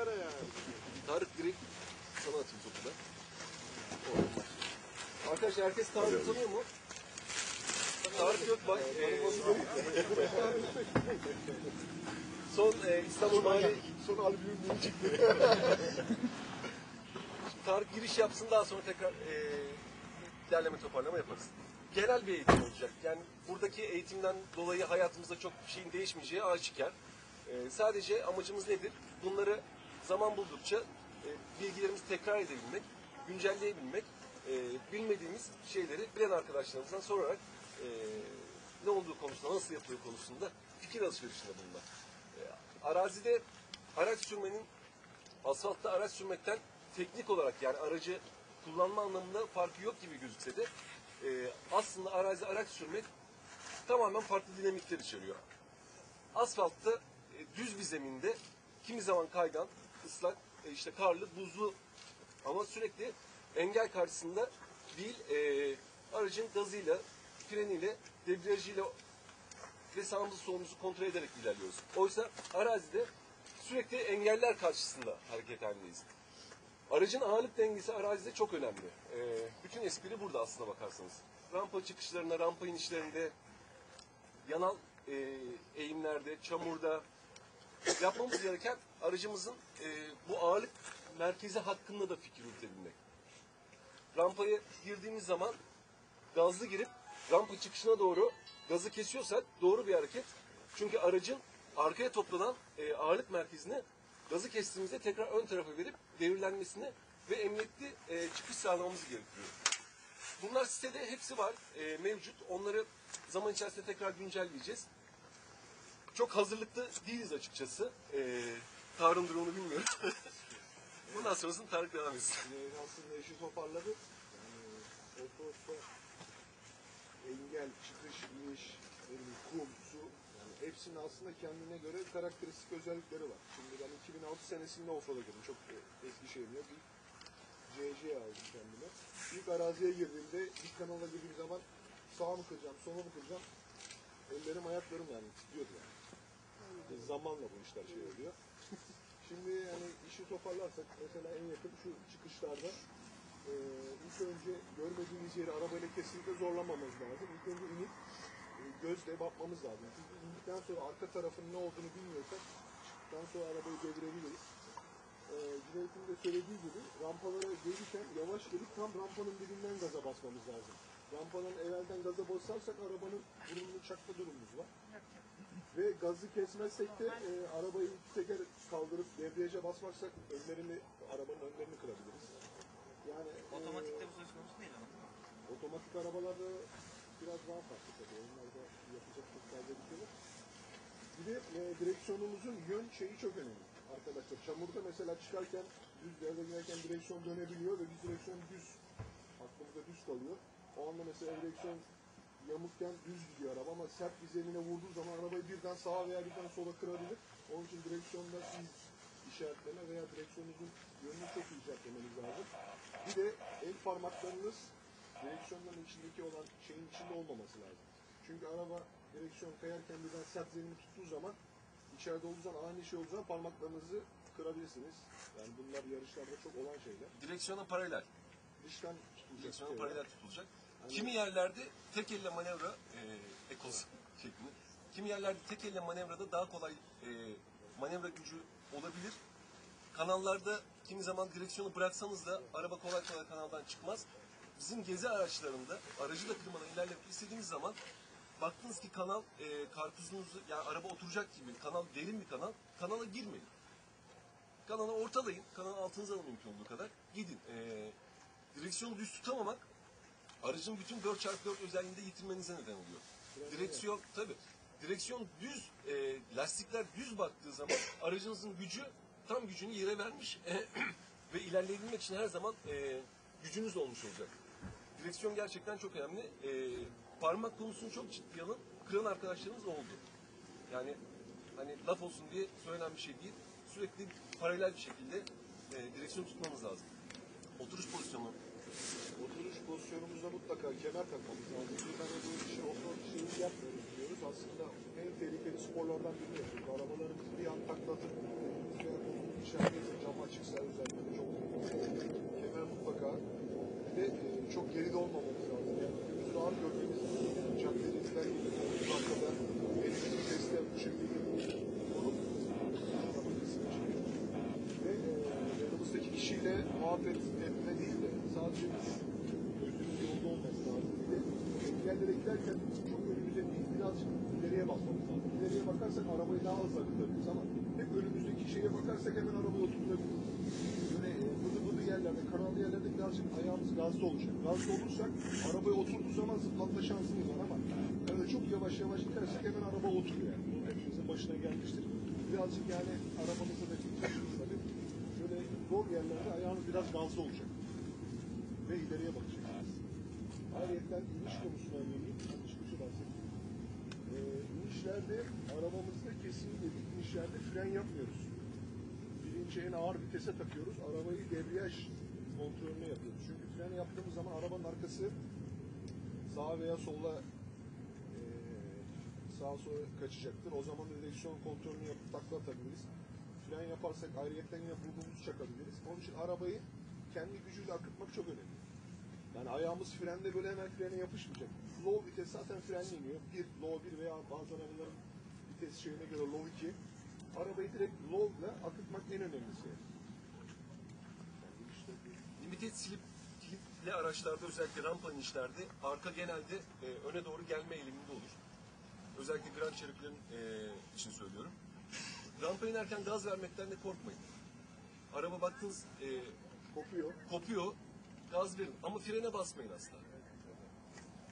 kamera yani. Tarık direkt sana atayım topu da. Olmaz. Arkadaşlar herkes Tarık'ı tanıyor mu? Tarık Gökbay. Ee, son e, İstanbul Mali Son albümüm bunu çıktı. Tarık giriş yapsın daha sonra tekrar e, derleme toparlama yaparız. Genel bir eğitim olacak. Yani buradaki eğitimden dolayı hayatımızda çok bir şeyin değişmeyeceği aşikar. E, sadece amacımız nedir? Bunları zaman buldukça e, bilgilerimizi tekrar edebilmek, güncelleyebilmek, e, bilmediğimiz şeyleri bilen arkadaşlarımızdan sorarak e, ne olduğu konusunda, nasıl yapılıyor konusunda fikir alışverişinde bulunmak. E, arazide araç sürmenin asfaltta araç sürmekten teknik olarak yani aracı kullanma anlamında farkı yok gibi gözükse de e, aslında arazi araç sürmek tamamen farklı dinamikler içeriyor. Asfaltta e, düz bir zeminde kimi zaman kaygan, ıslak, e, işte karlı, buzlu ama sürekli engel karşısında değil e, aracın gazıyla, freniyle, debriyajıyla ve sağımızı solumuzu kontrol ederek ilerliyoruz. Oysa arazide sürekli engeller karşısında hareket halindeyiz. Aracın ağırlık dengesi arazide çok önemli. Ee, bütün espri burada aslına bakarsanız. Rampa çıkışlarında, rampa inişlerinde, yanal e, eğimlerde, çamurda yapmamız gereken aracımızın e, bu ağırlık merkezi hakkında da fikir yürütebilmek. Rampaya girdiğimiz zaman gazlı girip rampa çıkışına doğru gazı kesiyorsak doğru bir hareket. Çünkü aracın arkaya toplanan e, ağırlık merkezini gazı kestiğimizde tekrar ön tarafa verip devirlenmesini ve emniyetli e, çıkış sağlamamız gerekiyor. Bunlar sitede hepsi var, e, mevcut. Onları zaman içerisinde tekrar güncelleyeceğiz. Çok hazırlıklı değiliz açıkçası. E, Tarık'ın durumunu bilmiyorum. Bundan sonrasını Tarık devam etsin. Yani aslında işi toparladık. Yani otosta engel, çıkış, iniş, kum, su yani hepsinin aslında kendine göre karakteristik özellikleri var. Şimdi ben 2006 senesinde offroad'a girdim. Çok e, Eskişehir'de bir CC aldım kendime. İlk araziye girdiğimde bir kanala girdiğim zaman sağa mı kıracağım, sola mı kıracağım ellerim ayaklarım yani titriyordu yani. Zamanla bu işler şey oluyor. Şimdi yani işi toparlarsak mesela en yakın şu çıkışlarda e, ilk önce görmediğimiz yeri arabayla kesinlikle zorlamamız lazım. İlk önce inip e, gözle bakmamız lazım. Çünkü indikten sonra arka tarafın ne olduğunu bilmiyorsak çıktıktan sonra arabayı devirebiliriz. E, Cüneyt'in de söylediği gibi rampalara gelirken yavaş gelip tam rampanın dibinden gaza basmamız lazım. Rampanın evvelden gaza basarsak arabanın burnunu çakma durumumuz var. Ve gazı kesmezsek de e, arabayı iki teker kaldırıp debriyaja basmazsak önlerini, arabanın önlerini kırabiliriz. Yani e, Otomatikte bu söz konusu değil ama. otomatik arabalarda biraz daha farklı tabii. Onlarda yapacak çok fazla bir şey yok. Bir de e, direksiyonumuzun yön şeyi çok önemli arkadaşlar. Çamurda mesela çıkarken düz yerde girerken direksiyon dönebiliyor ve biz direksiyon düz aklımızda düz kalıyor. O anda mesela direksiyon yamukken düz gidiyor araba ama sert bir zemine vurduğu zaman arabayı birden sağa veya birden sola kırabilir. Onun için direksiyonda iz işaretleme veya direksiyonunuzun yönünü çok iyi işaretlemeniz lazım. Bir de el parmaklarınız direksiyonların içindeki olan şeyin içinde olmaması lazım. Çünkü araba direksiyon kayarken birden sert zemini tuttuğu zaman içeride olduğu zaman aynı şey olduğu zaman parmaklarınızı kırabilirsiniz. Yani bunlar yarışlarda çok olan şeyler. Direksiyona paralel. Dıştan tutulacak Direksiyona paralel tutulacak. Kimi yerlerde tek elle manevra e, ekos şeklinde. Kimi yerlerde tek elle manevrada daha kolay e, manevra gücü olabilir. Kanallarda kimi zaman direksiyonu bıraksanız da araba kolay kolay kanaldan çıkmaz. Bizim gezi araçlarında aracı da kırmadan ilerlemek istediğiniz zaman baktınız ki kanal e, karpuzunuzu yani araba oturacak gibi kanal derin bir kanal kanala girmeyin. Kanalı ortalayın. Kanalı altınıza alın mümkün olduğu kadar. Gidin. E, direksiyonu düz tutamamak aracın bütün 4x4 özelliğinde yitirmenize neden oluyor. Direksiyon tabi. Direksiyon düz, e, lastikler düz baktığı zaman aracınızın gücü tam gücünü yere vermiş ve ilerleyebilmek için her zaman e, gücünüz olmuş olacak. Direksiyon gerçekten çok önemli. E, parmak konusunu çok ciddi alın. Kıran arkadaşlarımız oldu. Yani hani laf olsun diye söylenen bir şey değil. Sürekli paralel bir şekilde e, direksiyon tutmamız lazım. Oturuş pozisyonu Oturuş pozisyonumuzda mutlaka kemer takmamız lazım. Hani bu işi offroad şeyi yapmıyoruz diyoruz. Aslında en tehlikeli sporlardan birini yapıyoruz. Arabalarımızı bir an taklatıp elimiz veya kolumuz İçeride cam açıksa özellikle çok kemer mutlaka. Bir de e, çok geride olmamamız lazım. Yani önümüzü rahat görmemiz lazım. İzler gibi arkada elimizi vitesle bu şekilde olup araba kısmı çekiyor. Ve e, yanımızdaki kişiyle muhabbet etme değil de sadece gözümüz yolda olması lazım. Bir de engellere giderken çok önümüze değil birazcık ileriye bakmamız lazım. İleriye bakarsak arabayı daha hızlı akıtabiliriz ama hep önümüzdeki şeye bakarsak hemen arabayı oturtabiliriz. Böyle e, bıdı bıdı yerlerde, kanallı yerlerde birazcık ayağımız gazda olacak. Gazda olursak arabaya oturduğu zaman zıplatma şansımız var ama böyle çok yavaş yavaş gidersek hemen araba oturuyor yani. Hepimizin başına gelmiştir. Birazcık yani arabamızda da tabii. Böyle zor yerlerde ayağınız biraz gazda olacak. Ve ileriye bakacaksınız. Ayrıca iniş konusuna. Ben çıkışı bahsedeyim. Ee, inişlerde arabamızda kesinlikle inişlerde fren yapmıyoruz. Birinci en ağır vitese takıyoruz. Arabayı debriyaj kontrolünü yapıyoruz. Çünkü fren yaptığımız zaman arabanın arkası sağa veya sola e, sağa sola kaçacaktır. O zaman direksiyon kontrolünü yapıp takla atabiliriz. Fren yaparsak ayrıyetten yine çakabiliriz. Onun için arabayı kendi gücüyle akıtmak çok önemli. Yani ayağımız frende böyle hemen frene yapışmayacak. Low vites zaten frenle iniyor. Bir, low 1 veya bazı arabaların vites şeyine göre low 2. Arabayı direkt low ile akıtmak en önemlisi. Yani işte Limited slip kilitli araçlarda özellikle rampa inişlerde arka genelde e, öne doğru gelme eğiliminde olur. Özellikle Grand Cherok'lerin e, için söylüyorum. Rampa inerken gaz vermekten de korkmayın. Araba baktınız e, kopuyor. kopuyor, gaz verin ama frene basmayın asla.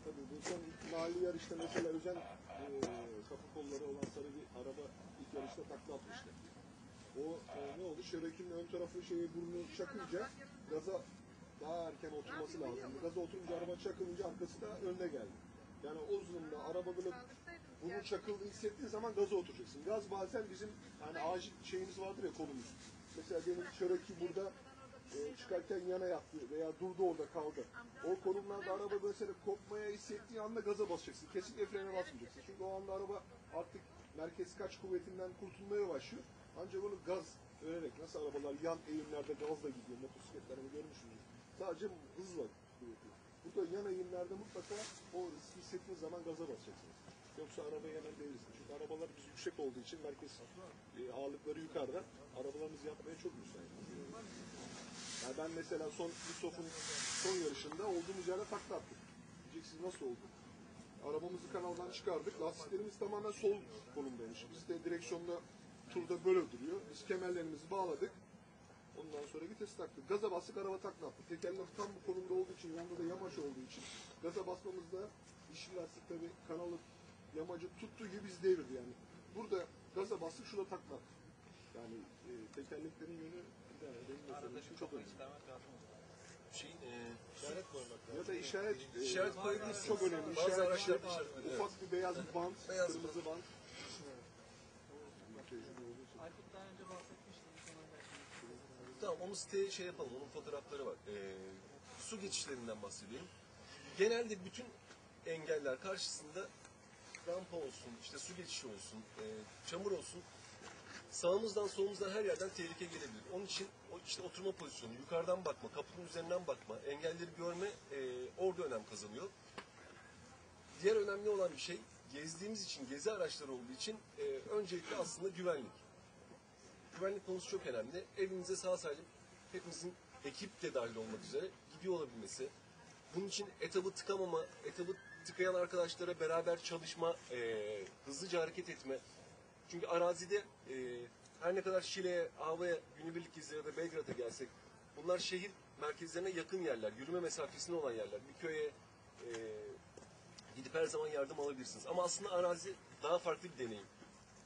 Tabii bu son mahalli yarışta mesela özen e, kapı kolları olan sarı bir araba ilk yarışta takla atmıştı. O e, ne oldu? Şerekinin ön tarafı şeyi burnu çakınca gaza daha erken oturması lazımdı. Gaza oturunca araba çakılınca arkası da önde geldi. Yani o hızında araba böyle bunun çakıldığı hissettiğin zaman gaza oturacaksın. Gaz bazen bizim yani acil şeyimiz vardır ya kolumuz. Mesela benim Cherokee burada çıkarken yana yattı veya durdu orada kaldı. O konumlarda araba mesela kopmaya hissettiği anda gaza basacaksın. Kesinlikle frene basmayacaksın. Çünkü o anda araba artık merkez kaç kuvvetinden kurtulmaya başlıyor. Ancak bunu gaz vererek nasıl arabalar yan eğimlerde gazla gidiyor motosikletlerini görmüşsünüz. Sadece hızla kuvvetli. Burada yan eğimlerde mutlaka o riski hissettiğiniz zaman gaza basacaksınız. Yoksa arabayı hemen devirsin. Çünkü arabalar biz yüksek olduğu için merkez e, ağırlıkları yukarıda. Arabalarımız yapmaya çok müsait. Yani ben mesela son Yusuf'un son yarışında olduğumuz yerde takla attık. Diyeceksiniz nasıl oldu? Arabamızı kanaldan çıkardık. Lastiklerimiz tamamen sol konumdaymış. Biz de direksiyonda turda böyle duruyor. Biz kemerlerimizi bağladık. Ondan sonra vites taktık. Gaza bastık araba takla attı. Tekerler tam bu konumda olduğu için, yanında da yamaç olduğu için gaza basmamızda dişli lastik tabi kanalı yamacı tuttuğu gibi biz devirdi yani. Burada gaza bastık şurada takla attık. Yani e, tekerleklerin yönü yani benim mesela için çok önemli. Şey, e, Ya da işaret, İşaret koyabilirsiniz. çok önemli. İşaret işaret var, Ufak bir beyaz bir bant, Beyaz kırmızı bant. Aykut daha önce bahsetmişti bu konuda. Tamam onu siteye şey yapalım. Onun fotoğrafları var. Ee, su geçişlerinden bahsedelim. Genelde bütün engeller karşısında rampa olsun, işte su geçişi olsun, e, çamur olsun. Sağımızdan solumuzdan her yerden tehlike gelebilir. Onun için işte oturma pozisyonu, yukarıdan bakma, kapının üzerinden bakma, engelleri görme e, orada önem kazanıyor. Diğer önemli olan bir şey, gezdiğimiz için, gezi araçları olduğu için e, öncelikle aslında güvenlik. Güvenlik konusu çok önemli. Evinize sağ salim hepimizin ekip de dahil olmak üzere gidiyor olabilmesi. Bunun için etabı tıkamama, etabı tıkayan arkadaşlara beraber çalışma, e, hızlıca hareket etme. Çünkü arazide e, her ne kadar Şile'ye, Ava'ya, günübirlik gezilere ve Belgrad'a gelsek bunlar şehir merkezlerine yakın yerler, yürüme mesafesinde olan yerler. Bir köye e, gidip her zaman yardım alabilirsiniz. Ama aslında arazi daha farklı bir deneyim.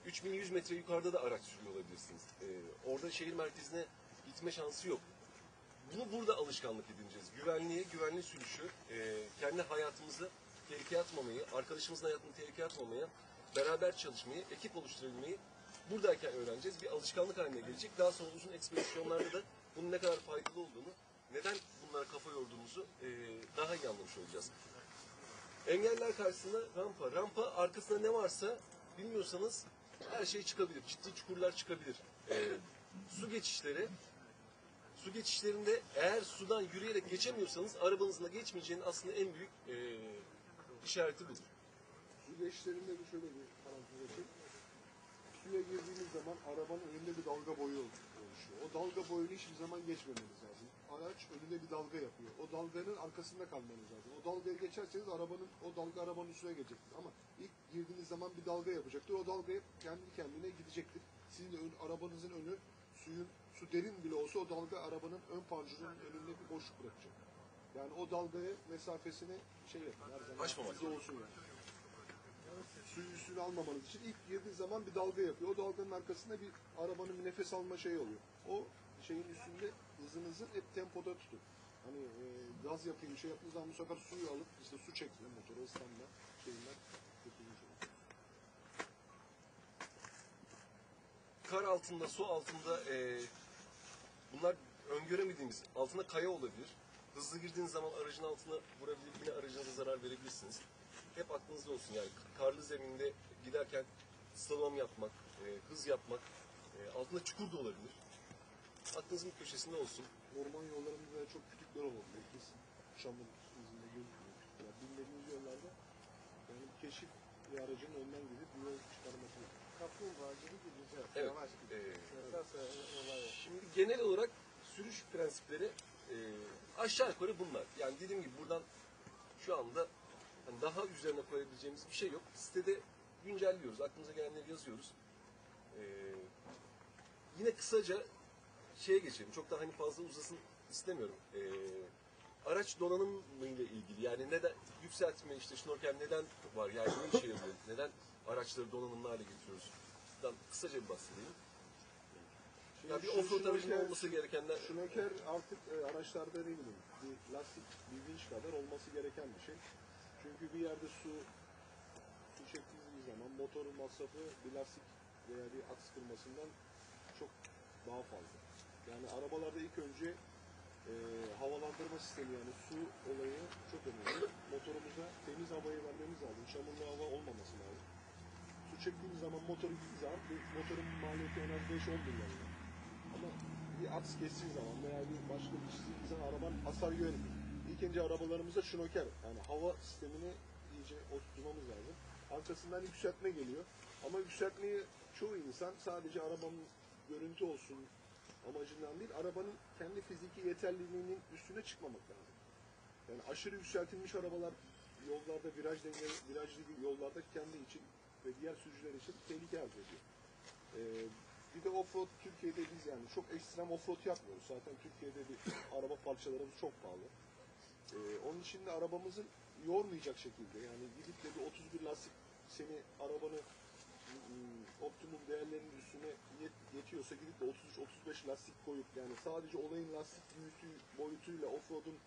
3100 metre yukarıda da araç sürüyor olabilirsiniz. Ee, orada şehir merkezine gitme şansı yok. Bunu burada alışkanlık edineceğiz. Güvenliğe, güvenli sürüşü, e, kendi hayatımızı tehlikeye atmamayı, arkadaşımızın hayatını tehlikeye atmamayı, beraber çalışmayı, ekip oluşturabilmeyi buradayken öğreneceğiz. Bir alışkanlık haline gelecek. Daha sonra uzun ekspedisyonlarda da bunun ne kadar faydalı olduğunu, neden bunlara kafa yorduğumuzu e, daha iyi anlamış olacağız. Engeller karşısında rampa. Rampa arkasında ne varsa bilmiyorsanız her şey çıkabilir. Ciddi çukurlar çıkabilir. Ee, su geçişleri su geçişlerinde eğer sudan yürüyerek geçemiyorsanız arabanızla geçmeyeceğinin aslında en büyük e, işareti budur. Su geçişlerinde bir şöyle bir parantez açayım. Suya girdiğimiz zaman arabanın önünde bir dalga boyu oluşuyor. O dalga boyunu hiçbir zaman geçmemeniz lazım. Araç önünde bir dalga yapıyor. O dalganın arkasında kalmanız lazım. O dalgaya geçerseniz arabanın o dalga arabanın üstüne gelecektir. Ama ilk girdiğiniz zaman bir dalga yapacaktır. O dalga kendi kendine gidecektir. Sizin de ön, arabanızın önü suyun su derin bile olsa o dalga arabanın ön pancurunun önünde bir boşluk bırakacak. Yani o dalgaya mesafesini şey yapın her zaman. Olsun yani suyu almamanız için ilk girdiği zaman bir dalga yapıyor. O dalganın arkasında bir arabanın bir nefes alma şeyi oluyor. O şeyin üstünde hızınızı hep tempoda tutun. Hani e, gaz yapayım şey yaptığınız zaman bu sefer suyu alıp işte su çekme motoru ıslanma şeyinden kurtulmuş. Kar altında, su altında e, bunlar öngöremediğimiz altında kaya olabilir. Hızlı girdiğiniz zaman aracın altına vurabilir, yine aracınıza zarar verebilirsiniz. Hep aklınızda olsun yani karlı zeminde giderken slalom yapmak, e, hız yapmak, e, altında çukur da olabilir. Aklınızın bir köşesinde olsun. Orman yollarında da çok kütükler olabilir. Biz çamur izinde gözüküyor. Yani bilmediğiniz yollarda yani keşif bir aracın önden gidip bir yol çıkarması lazım. Kaplumbağacılık güzel. Evet. Yavaş e. Şimdi genel olarak sürüş prensipleri e, aşağı yukarı bunlar. Yani dediğim gibi buradan şu anda hani daha üzerine koyabileceğimiz bir şey yok. Sitede güncelliyoruz, aklımıza gelenleri yazıyoruz. E, yine kısaca şeye geçelim. Çok da hani fazla uzasın istemiyorum. E, araç donanımı ile ilgili yani neden yükseltme işte şnorkel neden var yani ne işe yarıyor? Neden araçları donanımlı hale getiriyoruz? Bundan kısaca bir bahsedeyim. Ya bir offroad aracının olması gerekenler Şnoker artık e, araçlarda ne bileyim bir lastik bir vinç kadar olması gereken bir şey. Çünkü bir yerde su su çektiğiniz zaman motorun masrafı bir lastik veya bir aks kırmasından çok daha fazla. Yani arabalarda ilk önce e, havalandırma sistemi yani su olayı çok önemli. Motorumuza temiz havayı vermemiz lazım. Çamurlu hava olmaması lazım. Su çektiğimiz zaman motor gittiği zaman bu motorun maliyeti en az 5-10 bin lira. Ama bir aks kestiği zaman veya bir başka bir şey çizdiği zaman araban hasar görmüyor. İlk önce arabalarımızda şnoker yani hava sistemini iyice oturtmamız lazım. Arkasından yükseltme geliyor. Ama yükseltmeyi çoğu insan sadece arabanın görüntü olsun amacından değil, arabanın kendi fiziki yeterliliğinin üstüne çıkmamak lazım. Yani aşırı yükseltilmiş arabalar yollarda viraj denge, virajlı yollarda kendi için ve diğer sürücüler için tehlike arz ediyor. Ee, bir de offroad Türkiye'de biz yani çok ekstrem offroad yapmıyoruz. Zaten Türkiye'de bir araba parçalarımız çok pahalı. Ee, onun için de arabamızın yormayacak şekilde yani gidip de bir 31 lastik seni arabanı ım, optimum değerlerinin üstüne yet- yetiyorsa gidip de 33-35 lastik koyup yani sadece olayın lastik büyütü, boyutuyla offroad'un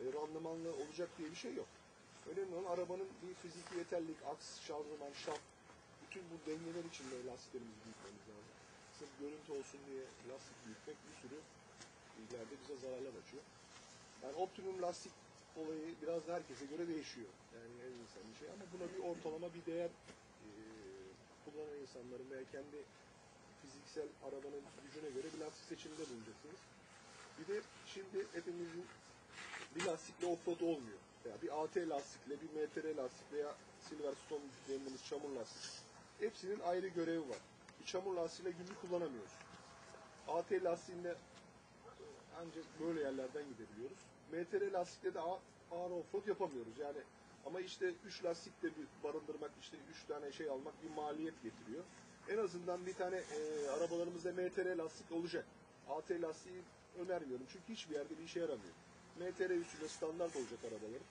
e, randımanlı olacak diye bir şey yok. Önemli olan arabanın bir fiziki yeterlilik, aks, şanzıman, şaft, bütün bu dengeler içinde lastiklerimizi büyütmemiz lazım. Sırf görüntü olsun diye lastik büyütmek bir sürü ileride bize zararlar açıyor. Yani optimum lastik olayı biraz herkese göre değişiyor. Yani her insan bir şey ama buna bir ortalama bir değer e, kullanan insanların veya kendi fiziksel arabanın gücüne göre bir lastik seçiminde bulunacaksınız. Bir de şimdi hepimizin bir lastikle offroad olmuyor. Veya bir AT lastikle, bir MTR lastik veya Silverstone dediğimiz çamur lastik. Hepsinin ayrı görevi var. Bir çamur lastiğiyle günlük kullanamıyoruz. AT lastiğinde ancak böyle yerlerden gidebiliyoruz. MTR lastikle de ağır offroad yapamıyoruz. Yani ama işte 3 lastik de bir barındırmak, işte 3 tane şey almak bir maliyet getiriyor. En azından bir tane e, arabalarımızda MTR lastik olacak. AT lastiği önermiyorum çünkü hiçbir yerde bir işe yaramıyor. MTR üstünde standart olacak arabaların.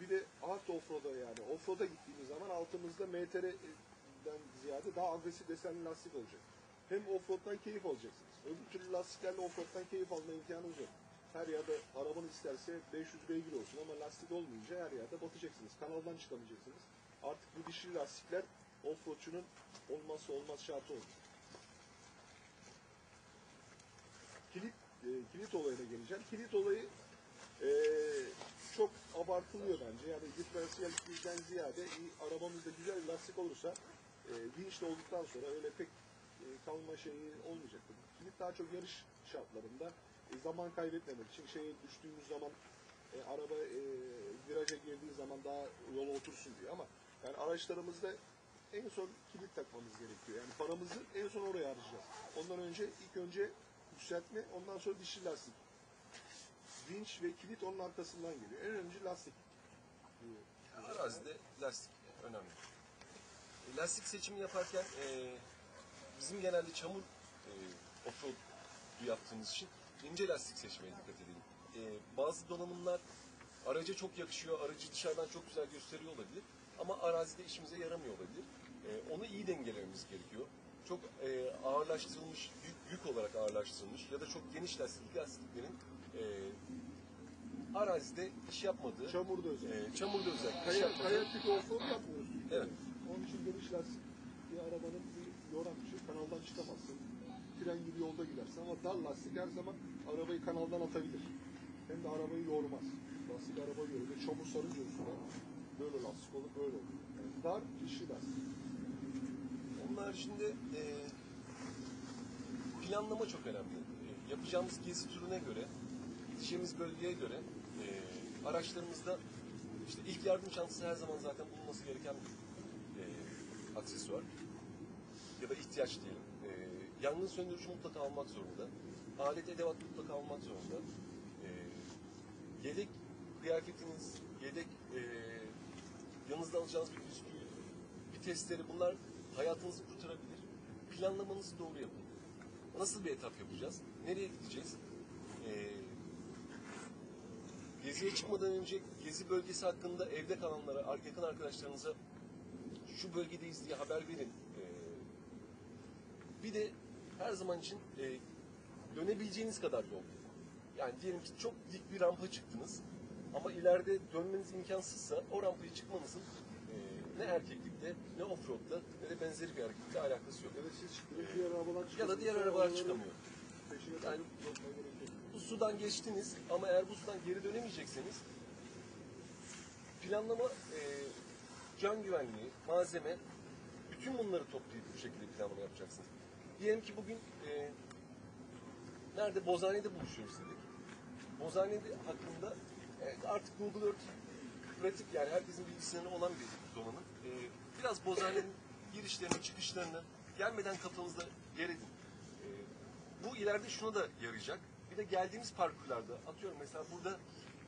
Bir de hard offroad'a yani offroad'a gittiğimiz zaman altımızda MTR'den ziyade daha agresif desenli lastik olacak. Hem offroad'dan keyif alacaksınız. Öbür türlü lastiklerle offroad'dan keyif alma imkanınız yok. Her yerde arabanız isterse 500 beygir olsun ama lastik olmayınca her yerde batacaksınız. Kanaldan çıkamayacaksınız. Artık bu dişli lastikler offroadçunun olmazsa olmaz şartı oldu. Kilit, e, kilit olayına geleceğim. Kilit olayı e, çok abartılıyor bence. Yani diferansiyellikten ziyade iyi, arabamızda güzel lastik olursa e, vinçli olduktan sonra öyle pek e, kalma şeyi olmayacaktır. Kilit daha çok yarış şartlarında e, zaman kaybetmemek için şeye düştüğümüz zaman e, araba e, viraja girdiği zaman daha yola otursun diye ama yani araçlarımızda en son kilit takmamız gerekiyor. Yani paramızı en son oraya harcayacağız. Ondan önce ilk önce yükseltme ondan sonra dişli lastik. Vinç ve kilit onun arkasından geliyor. En önemli lastik. Arazide lastik önemli. E, Lastik seçimi yaparken e, bizim genelde çamur e, offroad yaptığımız için ince lastik seçmeye dikkat edelim. E, bazı donanımlar araca çok yakışıyor, aracı dışarıdan çok güzel gösteriyor olabilir ama arazide işimize yaramıyor olabilir. E, onu iyi dengelememiz gerekiyor. Çok e, ağırlaştırılmış, yük, yük olarak ağırlaştırılmış ya da çok geniş lastik lastiklerin e, arazide iş yapmadığı, Çamurda özellikle. e, çamurda özellikle iş Kaya, yapmadığı kaya tipi offroad yapmıyoruz. Evet. Onun için geniş lastik bir arabanın bir yoran bir şey. Kanaldan çıkamazsın. Tren gibi yolda gidersin ama dar lastik her zaman arabayı kanaldan atabilir. Hem de arabayı yormaz. Lastik arabayı yorulur. Çamur sarınca üstüne böyle lastik olur, böyle olur. Yani dar, dişli lastik. Onun haricinde e, planlama çok önemli. E, yapacağımız gezi türüne göre, gideceğimiz bölgeye göre e, araçlarımızda işte ilk yardım çantası her zaman zaten bulunması gereken bir e, aksesuar ya da ihtiyaç diyelim. Yangın söndürücü mutlaka almak zorunda. Alet edevat mutlaka almak zorunda. E, yedek kıyafetiniz, yedek e, yanınızda alacağınız bir bisküvi, bir testleri bunlar hayatınızı kurtarabilir. Planlamanızı doğru yapın. Nasıl bir etap yapacağız? Nereye gideceğiz? Ee, geziye çıkmadan önce gezi bölgesi hakkında evde kalanlara, ar- yakın arkadaşlarınıza şu bölgedeyiz diye haber verin. Ee, bir de her zaman için e, dönebileceğiniz kadar yol. Yani diyelim ki çok dik bir rampa çıktınız ama ileride dönmeniz imkansızsa o rampayı çıkmanızın e, ne erkeklikte ne offroad'da ne de benzeri bir hareketle alakası yok. Da siz çıktınız, diğer arabalar çıkıyor. Ya da diğer arabalar çıkamıyor. Yani-. Bu sudan geçtiniz ama eğer bu sudan geri dönemeyecekseniz planlama, e, can güvenliği, malzeme bütün bunları toplayıp bu şekilde planlama yapacaksınız. Diyelim ki bugün e, nerede? Bozhane'de buluşuyoruz dedik. Bozhane'de hakkında e, artık Google Earth pratik yani herkesin bilgisayarında olan bir donanım. E, biraz Bozhane'nin girişlerini, çıkışlarını gelmeden kafanızda yer edin. E, bu ileride şuna da yarayacak. Bir de geldiğimiz parkurlarda atıyorum mesela burada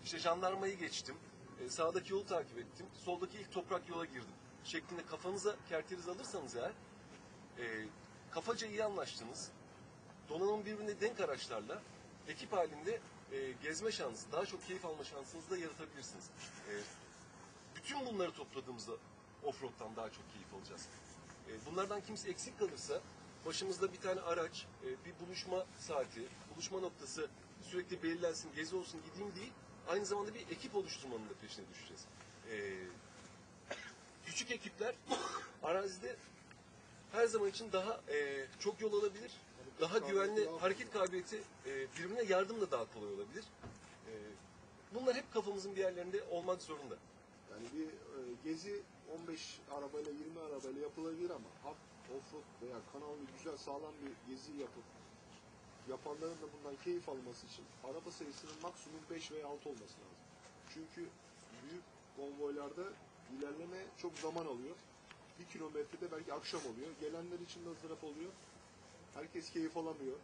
işte jandarmayı geçtim. e, sağdaki yolu takip ettim. Soldaki ilk toprak yola girdim. Şeklinde kafanıza kerteriz alırsanız eğer e, kafaca iyi anlaştınız. Donanım birbirine denk araçlarla ekip halinde e, gezme şansı, daha çok keyif alma şansınızı da yaratabilirsiniz. E, bütün bunları topladığımızda offroad'dan daha çok keyif alacağız. E, bunlardan kimse eksik kalırsa başımızda bir tane araç, e, bir buluşma saati, buluşma noktası sürekli belirlensin, gezi olsun gideyim değil, aynı zamanda bir ekip oluşturmanın da peşine düşeceğiz. E, küçük ekipler arazide her zaman için daha e, çok yol alabilir, daha güvenli hareket kabiliyeti e, birbirine yardım da daha kolay olabilir. E, bunlar hep kafamızın bir yerlerinde olmak zorunda. Yani bir e, gezi 15 arabayla 20 arabayla yapılabilir ama hard offroad veya kanallı güzel sağlam bir gezi yapıp yapanların da bundan keyif alması için araba sayısının maksimum 5 veya 6 olması lazım. Çünkü büyük konvoylarda ilerleme çok zaman alıyor. Bir kilometrede belki akşam oluyor. Gelenler için de ızdırap oluyor. Herkes keyif alamıyor.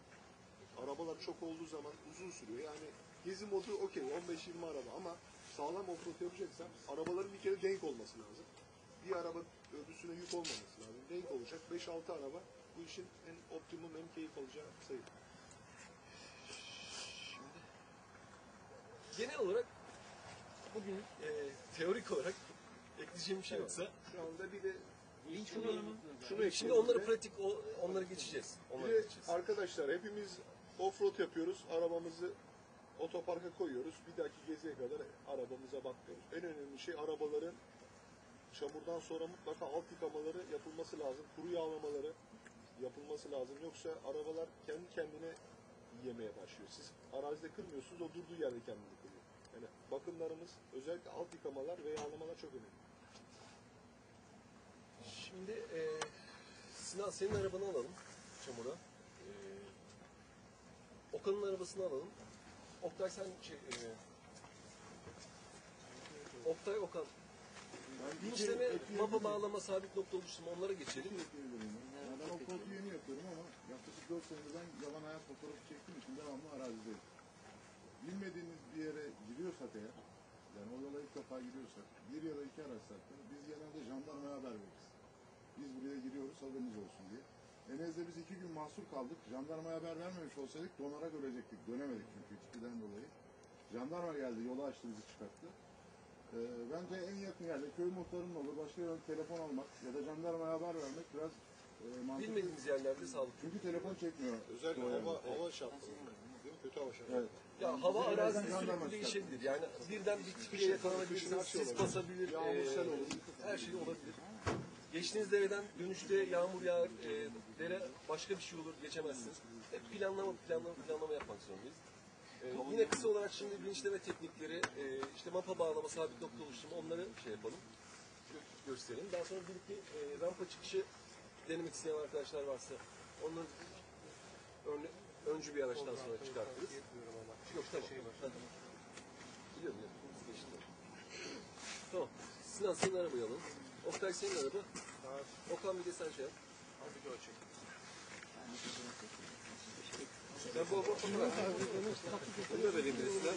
Arabalar çok olduğu zaman uzun sürüyor. Yani gezi modu okey 15-20 araba ama sağlam offroad yapacaksan arabaların bir kere denk olması lazım. Bir araba öbürsüne yük olmaması lazım. Denk olacak 5-6 araba bu işin en optimum en keyif alacağı sayı. Genel olarak bugün e, teorik olarak ekleyeceğim bir şey yoksa Şu anda bir de Şunu, kullanımı. şunu şimdi onları pratik o, onları geçeceğiz. Bir Onları de geçeceğiz. arkadaşlar hepimiz offroad yapıyoruz. Arabamızı otoparka koyuyoruz. Bir dahaki geziye kadar arabamıza bakmıyoruz. En önemli şey arabaların çamurdan sonra mutlaka alt yıkamaları yapılması lazım. Kuru yağlamaları yapılması lazım. Yoksa arabalar kendi kendine yemeye başlıyor. Siz arazide kırmıyorsunuz, o durduğu yerde kendini kırıyor. Yani bakımlarımız, özellikle alt yıkamalar ve yağlamalar çok önemli. Şimdi e, Sinan senin arabanı alalım. çamura. Ee, Okan'ın arabasını alalım. Oktay sen şey, e, Oktay Okan. Vinçleme, mapa bağlama, sabit nokta oluşturma onlara geçelim. Yani ben o kodu yeni yapıyorum ama yaklaşık 4 senedir ben yalan hayat fotoğrafı çektiğim için devamlı arazideyim. Bilmediğiniz bir yere giriyorsak eğer, yani o yola ilk defa giriyorsak, bir ya da iki da biz genelde jandarmaya haber veririz. Biz buraya giriyoruz haberiniz olsun diye. Enez'de biz iki gün mahsur kaldık. Jandarmaya haber vermemiş olsaydık donarak ölecektik. Dönemedik çünkü içkiden dolayı. Jandarma geldi, yola açtı bizi çıkarttı. Ee, bence en yakın yerde köy muhtarının olur, başka yerden telefon almak ya da jandarmaya haber vermek biraz e, mantıklı. Bilmediğimiz yerlerde sağlık. Çünkü telefon çekmiyor. Özellikle hava, yerde. hava şartları. Değil mi? Kötü hava şartları. Evet. Ya hava arazisi sürekli değişebilir. Yani birden bir tipiye yakalanabilirsiniz, sis basabilir, Yağmur, eee, sel olur. her şey olabilir. Geçtiğiniz dereden dönüşte yağmur yağar, eee, dere başka bir şey olur, geçemezsiniz. Hep planlama, planlama, planlama yapmak zorundayız. Eee, yine kısa olarak şimdi bilinçleme teknikleri, eee, işte mapa bağlama, sabit nokta oluşturma onları şey yapalım, gö- gösterelim. Daha sonra bir iki eee, rampa çıkışı denemek isteyen arkadaşlar varsa onları örne, öncü bir araçtan sonra çıkartırız. Yok tamam. Hadi. Biliyorum biliyorum. Biz geçti. Tamam. Sinan senin arabayı alalım. Oktay senin araba. Okan bir de sen şey yap. Ben bu araba fotoğraf. Bunu da vereyim resmen.